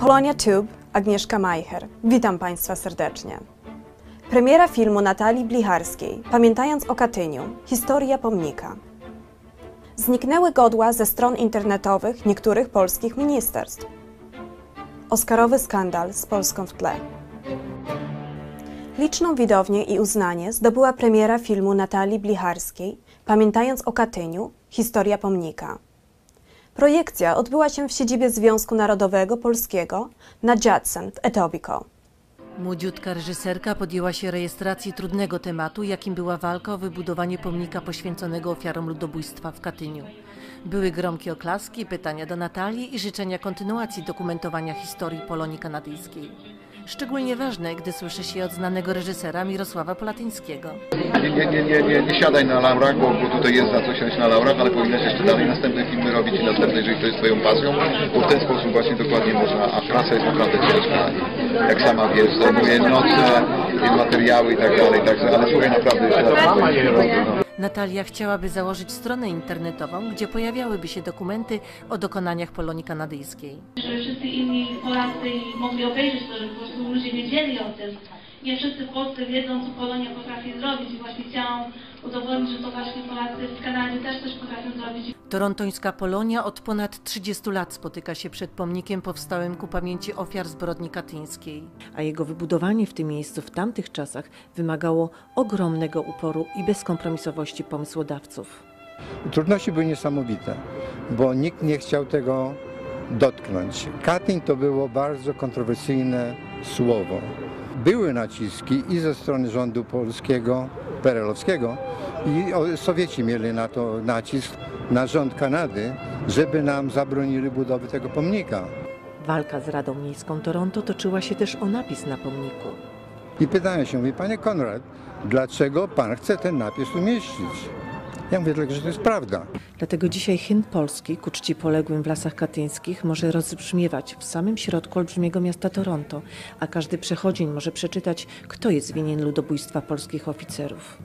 Polonia Tube, Agnieszka Majcher. Witam Państwa serdecznie. Premiera filmu Natalii Blicharskiej, Pamiętając o Katyniu, historia pomnika. Zniknęły godła ze stron internetowych niektórych polskich ministerstw. Oscarowy skandal z Polską w tle. Liczną widownię i uznanie zdobyła premiera filmu Natalii Blicharskiej, Pamiętając o Katyniu, historia pomnika. Projekcja odbyła się w siedzibie Związku Narodowego Polskiego na Judson w Etobicoke. Młodziutka reżyserka podjęła się rejestracji trudnego tematu, jakim była walka o wybudowanie pomnika poświęconego ofiarom ludobójstwa w Katyniu. Były gromkie oklaski, pytania do Natalii i życzenia kontynuacji dokumentowania historii Polonii Kanadyjskiej. Szczególnie ważne, gdy słyszy się od znanego reżysera Mirosława Polatyńskiego. Nie, nie, nie, nie, nie, nie siadaj na laurach, bo, bo tutaj jest za co siąść na laurach, ale powinnaś jeszcze dalej następne filmy robić i następne, jeżeli to jest twoją pasją, bo w ten sposób właśnie dokładnie można, a praca jest naprawdę ciężka. Jak sama wiesz, zajmuje noce, materiały i tak dalej, także, ale słuchaj, naprawdę jeszcze raz. Natalia chciałaby założyć stronę internetową, gdzie pojawiałyby się dokumenty o dokonaniach Polonii Kanadyjskiej. żeby wszyscy inni Polacy mogli obejrzeć to, żeby po prostu ludzie wiedzieli o tym. Nie wszyscy w Polsce wiedzą, co Polonia potrafi zrobić i właśnie chciałam udowodnić, że to właśnie Polacy w Kanadzie też coś potrafią zrobić. Torontońska Polonia od ponad 30 lat spotyka się przed pomnikiem powstałym ku pamięci ofiar zbrodni katyńskiej. A jego wybudowanie w tym miejscu w tamtych czasach wymagało ogromnego uporu i bezkompromisowości pomysłodawców. Trudności były niesamowite, bo nikt nie chciał tego dotknąć. Katyń to było bardzo kontrowersyjne słowo. Były naciski i ze strony rządu polskiego, perelowskiego i Sowieci mieli na to nacisk na rząd Kanady, żeby nam zabronili budowy tego pomnika. Walka z Radą Miejską Toronto toczyła się też o napis na pomniku. I pytają się, mówi, panie Konrad, dlaczego pan chce ten napis umieścić? Ja mówię, dlatego, że to jest prawda. Dlatego dzisiaj hymn polski ku czci poległym w lasach katyńskich może rozbrzmiewać w samym środku olbrzymiego miasta Toronto, a każdy przechodzień może przeczytać, kto jest winien ludobójstwa polskich oficerów.